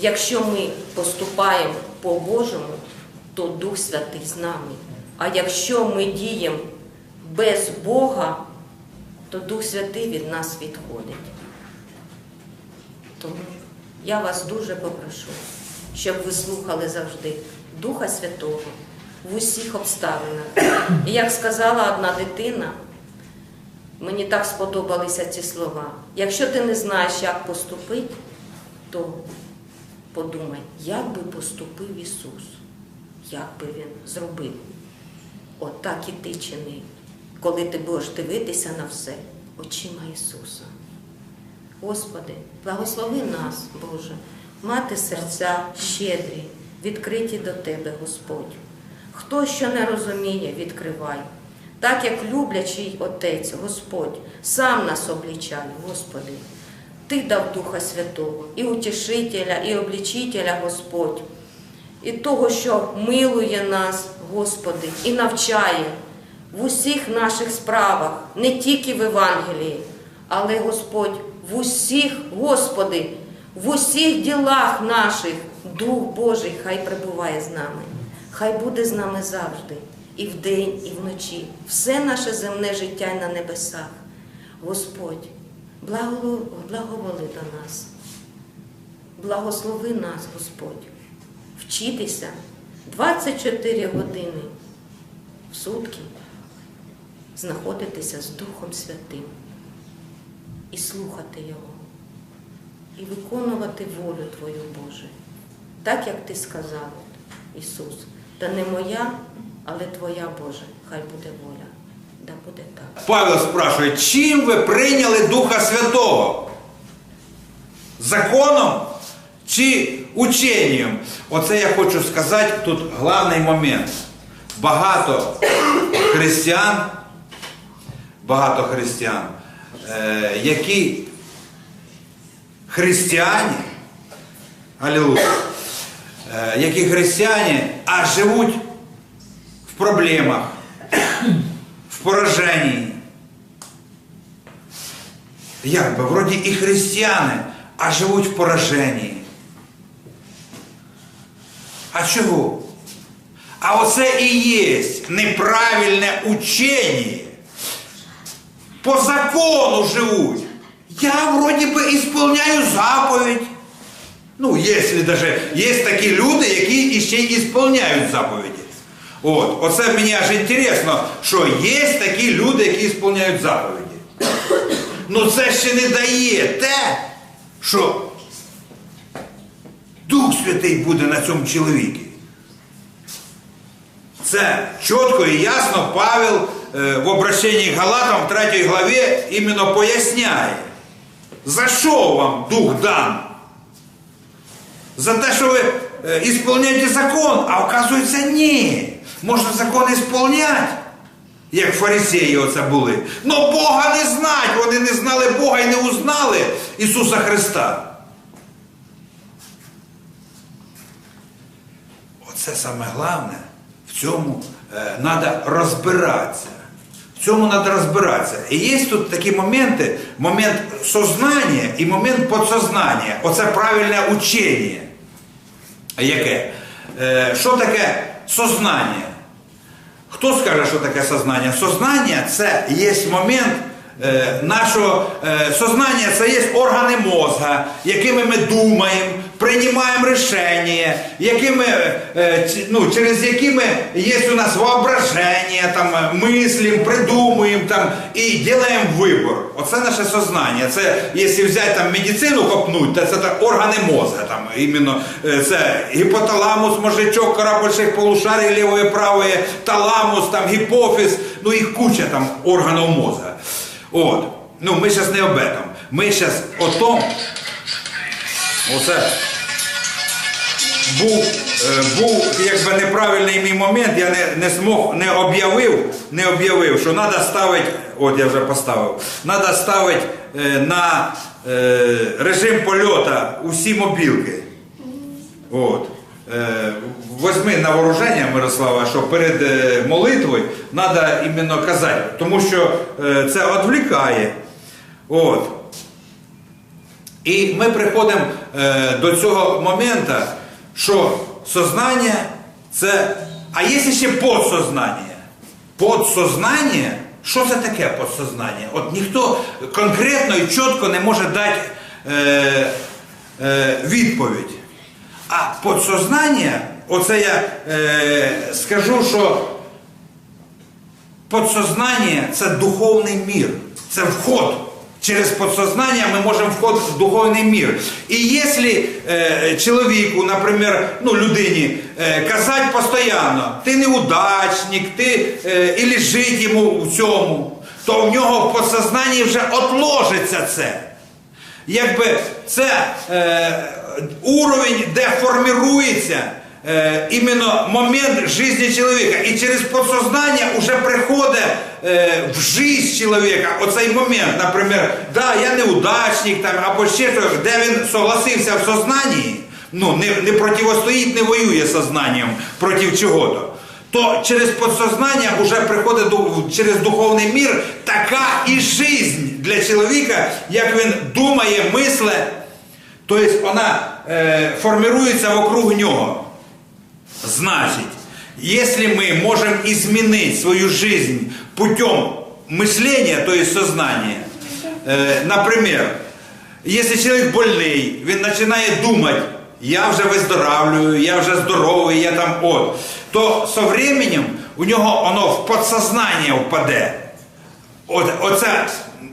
Якщо ми поступаємо по Божому, то Дух Святий з нами. А якщо ми діємо без Бога, то Дух Святий від нас відходить. Тому я вас дуже попрошу, щоб ви слухали завжди Духа Святого в усіх обставинах. І як сказала одна дитина, мені так сподобалися ці слова. Якщо ти не знаєш, як поступити, то подумай, як би поступив Ісус, як би Він зробив. От так і ти чини, коли ти будеш дивитися на все очима Ісуса. Господи, благослови нас, Боже, мати серця щедрі, відкриті до Тебе, Господь. Хто що не розуміє, відкривай. Так як люблячий Отець, Господь, сам нас облічай, Господи. Ти дав Духа Святого, і утішителя, і облічителя, Господь, і того, що милує нас, Господи, і навчає в усіх наших справах, не тільки в Евангелії, але Господь в усіх, Господи, в усіх ділах наших. Дух Божий хай перебуває з нами, хай буде з нами завжди, і вдень, і вночі, все наше земне життя на небесах. Господь, благоволи до нас, благослови нас, Господь, вчитися 24 години в сутки, знаходитися з Духом Святим і слухати Його, і виконувати волю Твою, Боже, так як Ти сказав, Ісус, та не моя, але Твоя Боже, хай буде воля. Да буде так. Павел спрашиває, чим ви прийняли Духа Святого? Законом чи ученням? Оце я хочу сказати тут головний момент. Багато християн, багато християн, е, які християні, алілуя, е, які християні, а живуть в проблемах, в пораженні. Як би, вроді і християни, а живуть в пораженні. А чого? А оце і є неправильне учення. По закону живуть. Я вроді би ісполняю заповідь. Ну, якщо даже є такі люди, які ще й ісполняють заповіді. От, оце мені аж інтересно, що є такі люди, які ісполняють заповіді. Ну це ще не дає те, що Дух Святий буде на цьому чоловіку. Це чітко і ясно Павел е, в обращенні Галатам в 3 главі іменно поясняє, за що вам Дух дан? За те, що ви е, ісполняєте закон, а оказується ні. Можна закон ісполняти, як фарисеї оце були. Но Бога не знать, вони не знали Бога і не узнали Ісуса Христа. Оце саме головне. В цьому треба розбиратися. В цьому треба розбиратися. І є тут такі моменти, момент сознання і момент подсознання. Оце правильне учення. Яке? Е, Що таке сознання? Хто скаже, що таке сознання? Сознання це є момент е, нашого е, сознання, це є органи мозга, якими ми думаємо, приймаємо рішення, якими, е, ну, через якими є у нас воображення, там, мислимо, придумуємо там, і робимо вибір. Оце наше сознання. Це, якщо взяти там, медицину копнуть, то це так, органи мозга. Там, іменно, це гіпоталамус, мозжечок, кора больших полушарій, лівої, правої, таламус, там, гіпофіз, ну їх куча там органів мозга. От. Ну, ми зараз не об этом. Ми зараз о том, оце був, е, був якби неправильний мій момент, я не, не змог, не об'явив, не об'явив, що треба ставити, от я вже поставив, треба ставити е, на е, режим польоту усі мобілки. От. Е, Возьми на вооруження, Мирослава, що перед е, молитвою треба іменно казати, тому що е, це відвлікає. От. І ми приходимо до цього моменту, що сознання це. А є ще подсознання. Подсознання, що це таке подсознання? От ніхто конкретно і чітко не може дати відповідь. А подсознання, оце я е, скажу, що подсознання це духовний мір, це вход. Через подсознание мы можем вход в духовний мир. І якщо е, чоловіку, наприклад, ну, людині, е, казати постійно, ти неудачник, ти е, і жити йому в цьому, то в нього в подсознанні вже отложиться це. Якби це е, уровень, де формирується е, іменно момент життя чоловіка. І через подсознання вже приходить е, в життя чоловіка оцей момент, наприклад, да, я неудачник там, або ще щось, де він согласився в сознанні, ну, не, не противостоїть, не воює сознанням проти чого-то То через подсознання вже приходить ду- через духовний мір така і жизнь для чоловіка, як він думає, мисле, тобто вона е, формирується вокруг нього. Значит, если мы можем изменить свою жизнь путем мышления, то есть сознания, э, например, если человек больний, він починає думати, я вже виздоравлюю, я вже здоровий, я там от, то со временем у нього воно в подсознання впаде. От, оце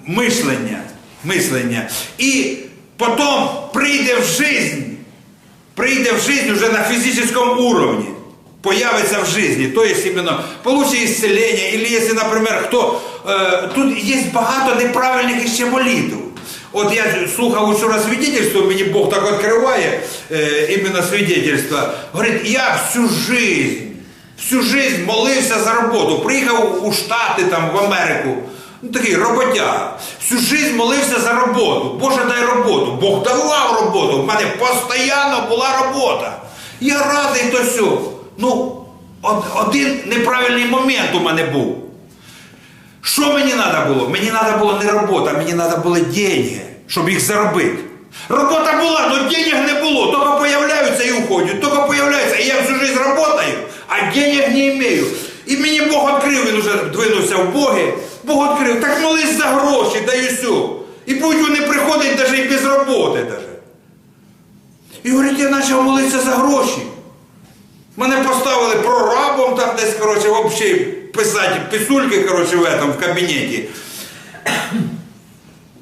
мишлення, мислення. І потім прийде в жизнь прийде в жизнь уже на физическом уровне, появится в жизни, то есть именно получит исцеление, или если, например, хто, е, тут є багато неправильних ще молитв. От я слухав вчора свидетельство, мені Бог так відкриває е, іменно свидетельство. Говорить, я всю жизнь, всю жизнь молився за роботу. Приїхав у Штати, там, в Америку. Ну, такий роботяга. Всю жизнь молився за роботу. Боже, дай роботу. Бог давав роботу. В мене постійно була робота. Я радий то все. Ну, од- один неправильний момент у мене був. Що мені треба було? Мені треба було не робота, мені треба були деньги, щоб їх заробити. Робота була, але денег не було. Тільки появляються і уходять, тільки появляються. І я всю жизнь працюю, а денег не маю. І мені Бог відкрив, він вже двинувся в Боги. Бог відкрив, так молись за гроші, дай все. І будь вони приходять навіть і без роботи. Даже. І говорить, я почав молитися за гроші. Мене поставили прорабом там десь, коротше, взагалі писати писульки, коротше, в этом, в кабінеті.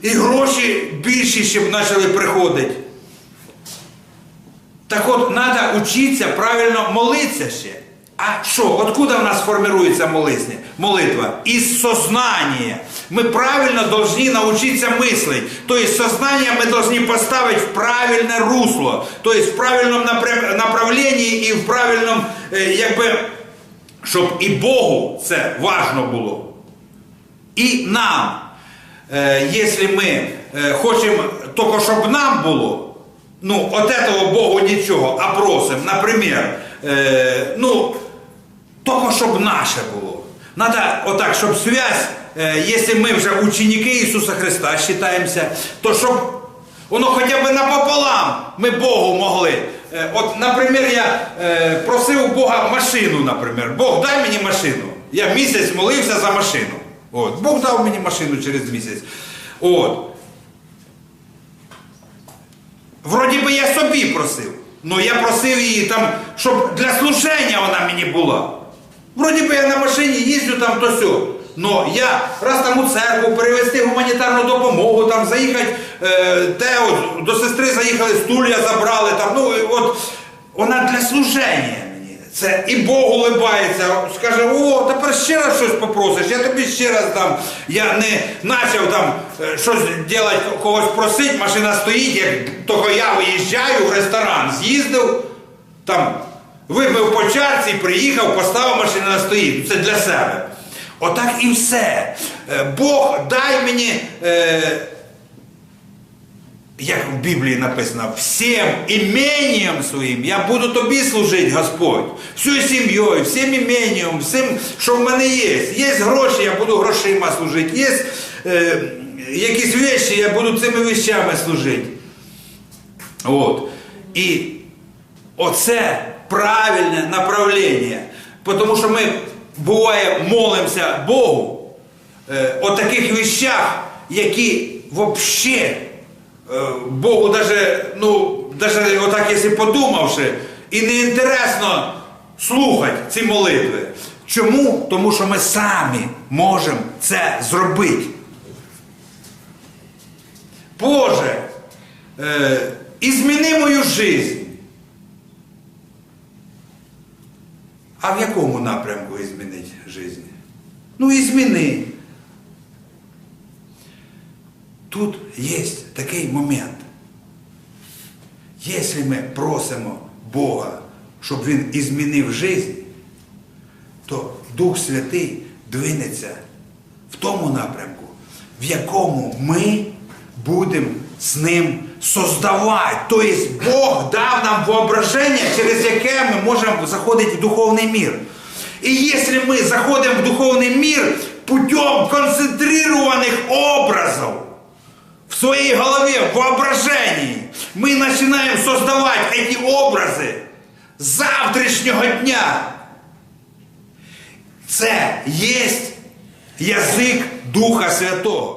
І гроші більші, щоб почали приходити. Так от, треба вчитися правильно молитися ще. А що, откуда в нас формирується молитва? Із сознання. Ми правильно должны научиться мыслить. То есть сознание мы должны поставить в правильное русло. То есть в правильном напрям- направлении і в правильному, е, якби, щоб і Богу це важно було. І нам, е, якщо ми е, хочемо тільки, щоб нам було, ну, от этого Богу нічого, а просимо, наприклад, е, ну, тільки щоб наше було. Надо отак, щоб связь, е, якщо ми вже ученики Ісуса Христа вважаємося, то щоб воно хоча б напополам ми Богу могли. Е, От, наприклад, я е, просив у Бога машину, наприклад. Бог дай мені машину. Я місяць молився за машину. От. Бог дав мені машину через місяць. От. Вроді би я собі просив. Ну я просив її там, щоб для служення вона мені була. Вроді би я на машині їздю там то сьо. Но я раз там у церкву перевезти гуманітарну допомогу, там заїхати, е, те от, до сестри заїхали, стулья забрали, там, ну от вона для служення мені. Це і Бог улибається, скаже, о, тепер ще раз щось попросиш, я тобі ще раз дам. Я не почав там е, щось робити, когось просити, машина стоїть, як тільки я виїжджаю в ресторан, з'їздив, там випив по чарці, приїхав, поставив машину на стоїть. Це для себе. Отак і все. Е, Бог дай мені. Е, як в Біблії написано, всім імением своїм я буду тобі служити, Господь. Всю сім'єю, всім імением, всім, що в мене є. Є гроші, я буду грошима служити. Є е, якісь вещі, я буду цими вещами служити. От. І оце правильне направлення. Тому що ми буває молимося Богу е, о таких вещах, які взагалі е, Богу даже, ну, даже отак, якщо подумавши, і не інтересно слухати ці молитви. Чому? Тому що ми самі можемо це зробити. Боже, е, і зміни мою жизнь. А в якому напрямку і змінити жизнь? Ну і зміни. Тут є такий момент. Якщо ми просимо Бога, щоб Він і змінив жизнь, то Дух Святий двинеться в тому напрямку, в якому ми будемо з ним создавати. Тобто Бог дав нам воображення, через яке ми можемо заходити в духовний мір. І якщо ми заходимо в духовний мір путем концентрированих образів в своей голове, в воображении, мы начинаем создавать эти образи завтрашнього дня. Це є язик Духа Святого.